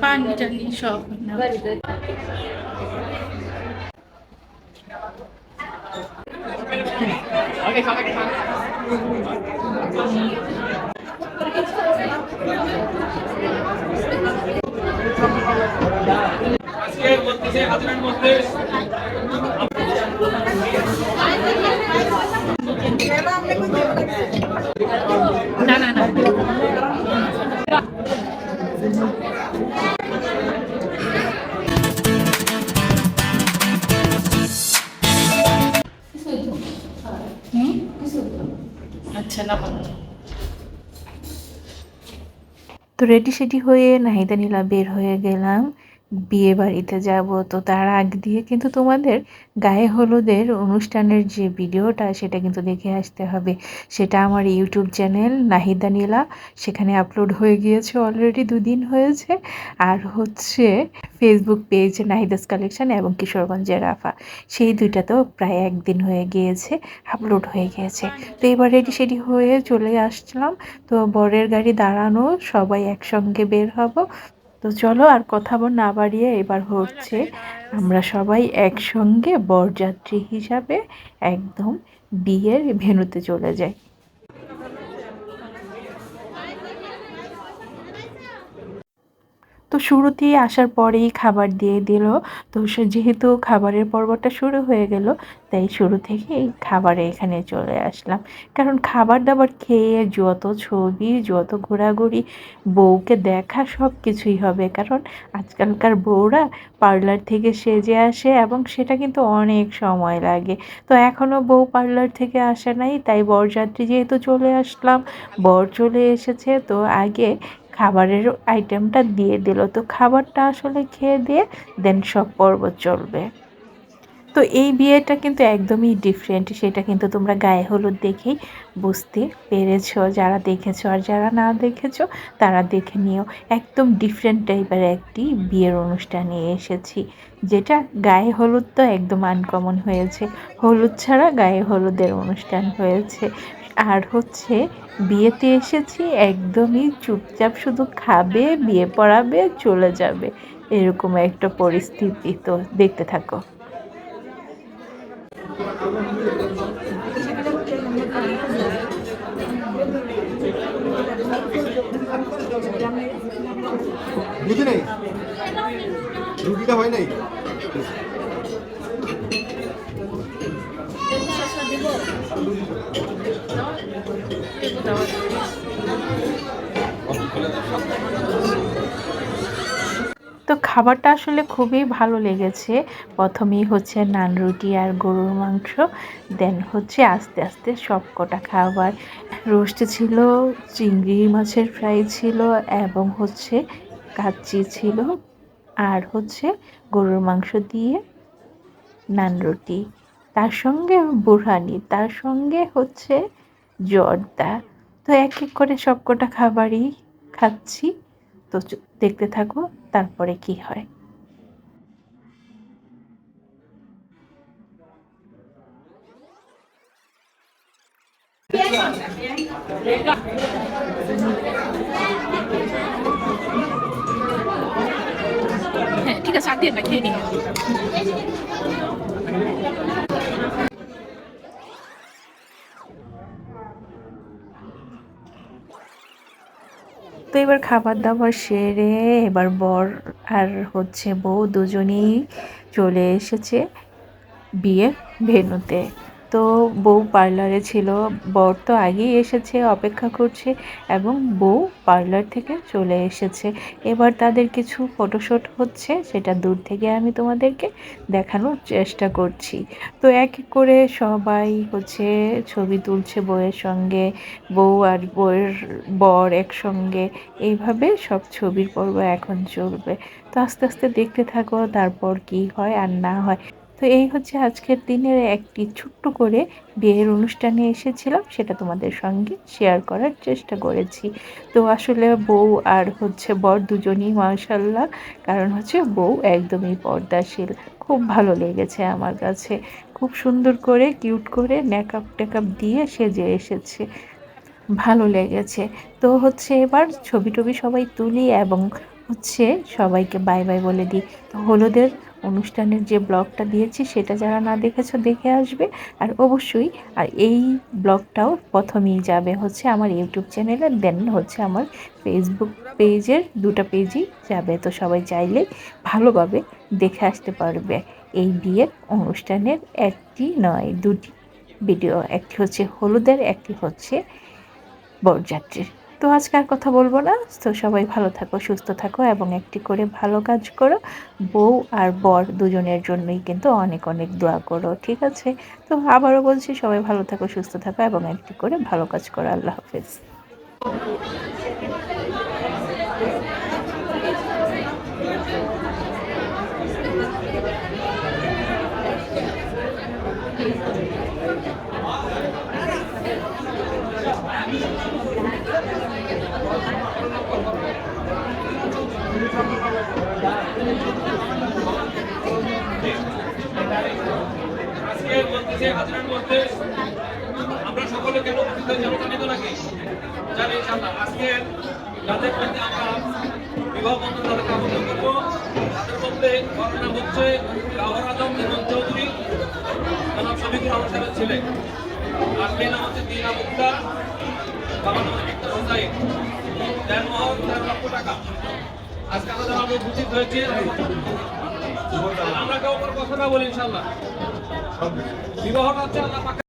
পানি টানি সব আজকে বলতেছে হাজারের মধ্যে না আচ্ছা না তো রেডি সেডি হয়ে নাহিদা নীলা বের হয়ে গেলাম। বিয়ে বাড়িতে যাব তো তার আগ দিয়ে কিন্তু তোমাদের গায়ে হলুদের অনুষ্ঠানের যে ভিডিওটা সেটা কিন্তু দেখে আসতে হবে। সেটা আমার ইউটিউব চ্যানেল নাহিদা নীলা সেখানে আপলোড হয়ে গিয়েছে অলরেডি দুদিন হয়েছে। আর হচ্ছে ফেসবুক পেজ নাহিদাস কালেকশন এবং কিশোরগঞ্জের রাফা সেই দুইটাতেও প্রায় একদিন হয়ে গিয়েছে আপলোড হয়ে গিয়েছে। তো এবার রেডি সেডি হয়ে চলে আসছিলাম তো বরের গাড়ি দাঁড়ানো, সবাই একসঙ্গে বের হব। তো চলো আর কথা না বাড়িয়ে এবার হচ্ছে আমরা সবাই একসঙ্গে বরযাত্রী হিসাবে একদম বিয়ের ভেনুতে চলে যাই। তো শুরুতেই আসার পরেই খাবার দিয়ে দিল। তো সে যেহেতু খাবারের পর্বটা শুরু হয়ে গেল, তাই শুরু থেকেই খাবারে এখানে চলে আসলাম। কারণ খাবার দাবার খেয়ে যত ছবি, যত ঘোরাঘুরি, বউকে দেখা সব কিছুই হবে। কারণ আজকালকার বউরা পার্লার থেকে সেজে আসে এবং সেটা কিন্তু অনেক সময় লাগে। তো এখনও বউ পার্লার থেকে আসে নাই, তাই বরযাত্রী যেহেতু চলে আসলাম, বর চলে এসেছে। তো আগে খাবারের আইটেমটা দিয়ে দিল। তো খাবারটা আসলে খেয়ে দিয়ে দেন সব পর্ব চলবে। তো এই বিয়েটা কিন্তু একদমই ডিফারেন্ট সেটা কিন্তু তোমরা গায়ে হলুদ দেখেই বুঝতে পেরেছ। যারা দেখেছ আর যারা না দেখেছ, তারা দেখে নিও। একদম ডিফারেন্ট টাইপের একটি বিয়ের অনুষ্ঠানে এসেছি, যেটা গায়ে হলুদ তো একদম আনকমন হয়েছে। হলুদ ছাড়া গায়ে হলুদের অনুষ্ঠান হয়েছে। আর হচ্ছে, বিয়েতে এসেছি, একদমই চুপচাপ শুধু খাবে, বিয়ে পড়াবে, চলে যাবে। এরকম একটা পরিস্থিতি। তো দেখতে থাকো। বুঝি নাই? রুটিটা হয় নাই? তো খাবারটা আসলে খুবই ভালো লেগেছে। প্রথমেই হচ্ছে নান রুটি আর গরুর মাংস, দেন হচ্ছে আস্তে আস্তে সব কটা খাবার। রোস্ট ছিল, চিংড়ি মাছের ফ্রাই ছিল এবং হচ্ছে কাচ্চি ছিল আর হচ্ছে গরুর মাংস দিয়ে নান রুটি। তার সঙ্গে বুরহানি, তার সঙ্গে হচ্ছে জর্দা। তো এক এক করে সবকটা খাবারই খাচ্ছি। তো দেখতে থাকব তারপরে কি হয়। হ্যাঁ ঠিক আছে আর দিয়ে না খেয়ে নিই। তো এবার খাবার দাবার সেরে এবার বর আর হচ্ছে বউ দুজনেই চলে এসেছে বিয়ে ভেন্যুতে। তো বউ পার্লারে ছিল। বর তো আগেই এসেছে, অপেক্ষা করছে এবং বউ পার্লার থেকে চলে এসেছে। এবার তাদের কিছু ফটোশ্যুট হচ্ছে, সেটা দূর থেকে আমি তোমাদেরকে দেখানোর চেষ্টা করছি। তো এক এক করে সবাই হচ্ছে ছবি তুলছে বউয়ের সঙ্গে, বউ আর বউয়ের বর একসঙ্গে। এইভাবে সব ছবির পর্ব এখন চলবে। তো আস্তে আস্তে দেখতে থাকো, তারপর কি হয় আর না হয়। তো এই হচ্ছে আজকের দিনের একটি ছোট্ট করে বিয়ের অনুষ্ঠানে এসেছিলাম, সেটা তোমাদের সঙ্গে শেয়ার করার চেষ্টা করেছি। তো আসলে বউ আর হচ্ছে বর দুজনই মাশাল্লাহ কারণ হচ্ছে বউ একদমই পর্দাশীল। খুব ভালো লেগেছে আমার কাছে। খুব সুন্দর করে কিউট করে মেকআপ টেকআপ দিয়ে সেজে এসেছে। ভালো লেগেছে। তো হচ্ছে এবার ছবি টবি সবাই তুলি এবং হচ্ছে সবাইকে বাই বাই বলে দিই। তো হলুদের অনুষ্ঠানের যে ব্লগটা দিয়েছি সেটা যারা না দেখেছ দেখে আসবে। আর অবশ্যই, আর এই ব্লগটাও প্রথমেই যাবে হচ্ছে আমার ইউটিউব চ্যানেলে, দেন হচ্ছে আমার ফেসবুক পেজের দুটো পেজই যাবে। তো সবাই চাইলে ভালোভাবে দেখে আসতে পারবে। এই বিয়ের অনুষ্ঠানের একটি নয়, দুটি ভিডিও একটি হচ্ছে হলুদের, একটি হচ্ছে বরযাত্রীর। তো আজকে আর কথা বলব না। তো সবাই ভালো থাকো, সুস্থ থাকো এবং একটি করে ভালো কাজ করো। বউ আর বর দুজনের জন্যই কিন্তু অনেক অনেক দোয়া করো, ঠিক আছে? তো আবারও বলছি, সবাই ভালো থাকো, সুস্থ থাকো এবং একটি করে ভালো কাজ করো। আল্লাহ হাফেজ। বলতেছে হাজিরার মধ্যে আমরা সকলে কেন উপস্থিত হয়েছি আমরা জানি নাকি জানি ইনশাআল্লাহ। আজকে যাদের মধ্যে আমরা বিবাহ বন্ধন তাদেরকে আমন্ত্রণ করব। তাদের মধ্যে ঘটনা হচ্ছে গাওয়ার আজম ইমন চৌধুরী, জনাব শফিকুর রহমান সাহেবের ছেলে। আর নাম হচ্ছে দিনা মুক্তা বাবার নাম মুক্তা হোসাইন। দেড় মহল তেরো লক্ষ টাকা। আজকে আমরা যারা আমরা উপস্থিত হয়েছি আমরা কেউ কোনো কথা না বলি ইনশাআল্লাহ। বিবাহটা হচ্ছে আল্লাহ